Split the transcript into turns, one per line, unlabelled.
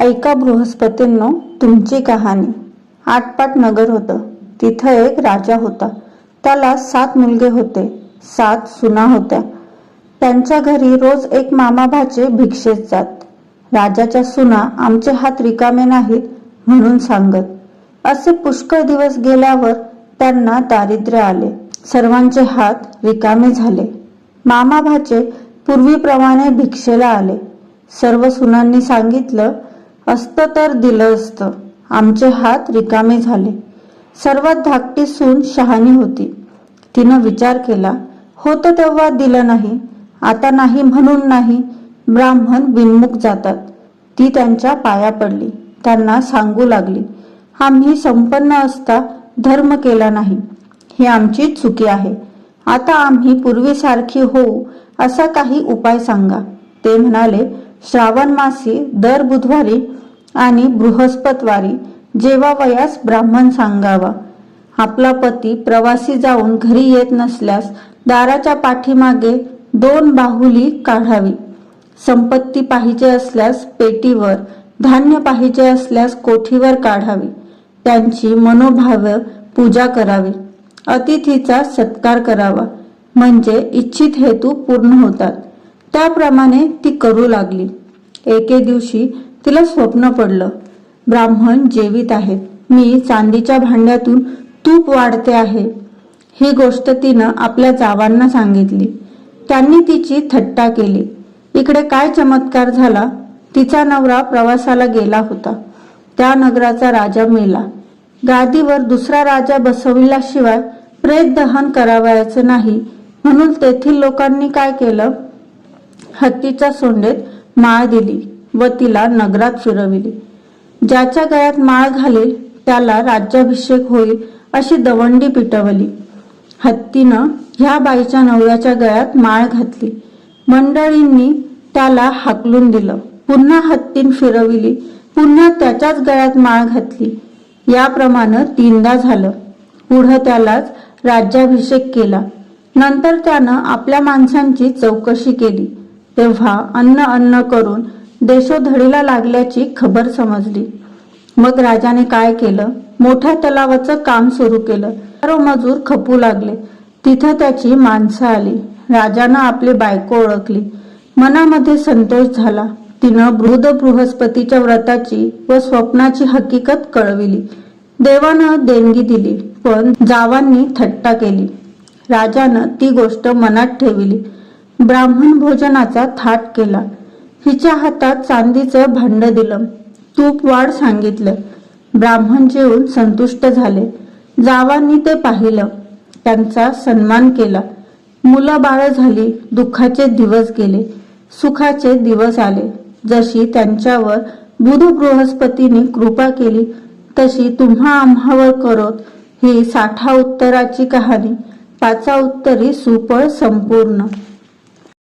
ऐका बृहस्पतींनो तुमची कहाणी. आटपाट नगर होतं. तिथं एक राजा होता. त्याला सात मुलगे होते. सात सुना होत्या. त्यांच्या घरी रोज एक मामा भाचे भिक्षेत जात. राजाच्या सुना आमचे हात रिकामे नाहीत म्हणून सांगत. असे पुष्कळ दिवस गेल्यावर त्यांना दारिद्र्य आले. सर्वांचे हात रिकामे झाले. मामा भाचे पूर्वीप्रमाणे भिक्षेला आले. सर्व सुनांनी सांगितलं असतं तर दिलं असतं. आमचे हात रिकामे झाले. सर्वात धाकटी सून शहाणी होती. तिनं विचार केला होतं तेव्हा दिलं नाही. आता नाही म्हणून नाही. ब्राह्मण बिनमुख जातात. ती त्यांच्या पाया पडली. त्यांना सांगू लागली आम्ही संपन्न असता धर्म केला नाही. ही आमची चुकी आहे. आता आम्ही पूर्वीसारखी होऊ असा काही उपाय सांगा. ते म्हणाले श्रावण मासी दर बुधवारी आणि बृहस्पतवारी जेवावयास ब्राह्मण सांगावा. आपला पती प्रवासी जाऊन घरी येत नसल्यास दाराच्या पाठीमागे दोन बाहुली काढावी. संपत्ती पाहिजे असल्यास पेटीवर धान्य पाहिजे असल्यास कोठीवर काढावी. त्यांची मनोभाव पूजा करावी. अतिथीचा सत्कार करावा. म्हणजे इच्छित हेतू पूर्ण होतात. त्याप्रमाणे ती करू लागली. एके दिवशी तिला स्वप्न पडलं. ब्राह्मण जेवित आहेत मी चांदीच्या भांड्यातून तूप वाढते आहे. ही गोष्ट तिनं आपल्या जावांना सांगितली. त्यांनी तिची थट्टा केली. इकडे काय चमत्कार झाला? तिचा नवरा प्रवासाला गेला होता. त्या नगराचा राजा मेला. गादीवर दुसरा राजा बसविल्याशिवाय प्रेत दहन करावयाचं नाही. म्हणून तेथील लोकांनी काय केलं? हत्तीच्या सोंडेत माळ दिली. व तिला नगरात फिरविली. ज्याच्या गळ्यात माळ घालेल त्याला राज्याभिषेक होईल अशी दवंडी पिटवली. हत्तीनं ह्या बाईच्या नवऱ्याच्या गळ्यात माळ घातली. मंडळींनी त्याला हाकलून दिलं. पुन्हा हत्तीन फिरविली पुन्हा त्याच्याच गळ्यात माळ घातली. याप्रमाणे तीनदा झालं. पुढं त्यालाच राज्याभिषेक केला. नंतर त्यानं आपल्या माणसांची चौकशी केली. तेव्हा अन्न अन्न करून देशोधडीला लागल्याची खबर समजली. मग राजाने काय केलं? मोठ्या तलावाचं काम सुरू केलं. सर्व मजूर खपू लागले. तिथं त्याची माणसं आली. राजानं आपली बायको ओळखली. मनामध्ये संतोष झाला. तिनं बृहद बृहस्पतीच्या व्रताची व स्वप्नाची हकीकत कळविली. देवानं देणगी दिली पण जावांनी थट्टा केली. राजानं ती गोष्ट मनात ठेवली. ब्राह्मण भोजनाचा थाट केला. हिच्या हातात चांदीचं भांड दिलं. तूप वाढ सांगितलं. ब्राह्मण जेवून संतुष्ट झाले. जावांनी ते पाहिलं. त्यांचा सन्मान केला. मुलं बाळ झाली दुःखाचे दिवस गेले. सुखाचे दिवस आले. जशी त्यांच्यावर बुध बृहस्पतीने कृपा केली तशी तुम्हा आम्हावर करत. ही साठा उत्तराची कहाणी. पाचा उत्तरी सुपळ संपूर्ण.